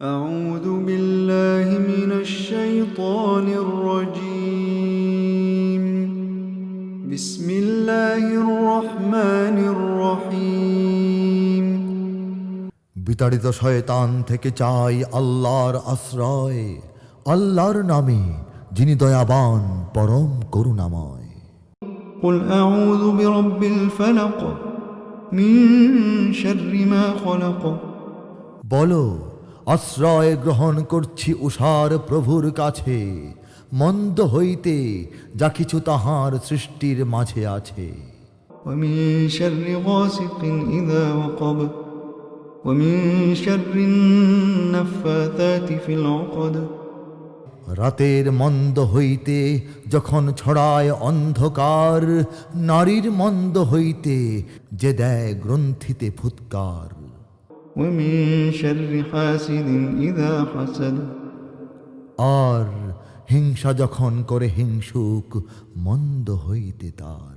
أعوذ بالله من الشيطان الرجيم بسم الله الرحمن الرحيم বিতাড়িত শয়তান থেকে চাই আল্লাহর আশ্রয় আল্লাহর নামে যিনি দয়াবান পরম করুণাময় قل أعوذ برب الفلق من شر ما خلق বলো আশ্রয় গ্রহণ করছি উষার প্রভুর কাছে মন্দ হইতে যা কিছু তাহার সৃষ্টির মাঝে আছে ومن شر غاسق إذا وقب ومن شر النفاثات في العقد রাতের মন্দ হইতে যখন ছড়ায় অন্ধকার নারীর মন্দ হইতে যে দেয় গ্রন্থিতে ফুৎকার ومن شر حاسد إذا حسد আর হিংসা যখন করে হিংসুক মন্দ হইতে তার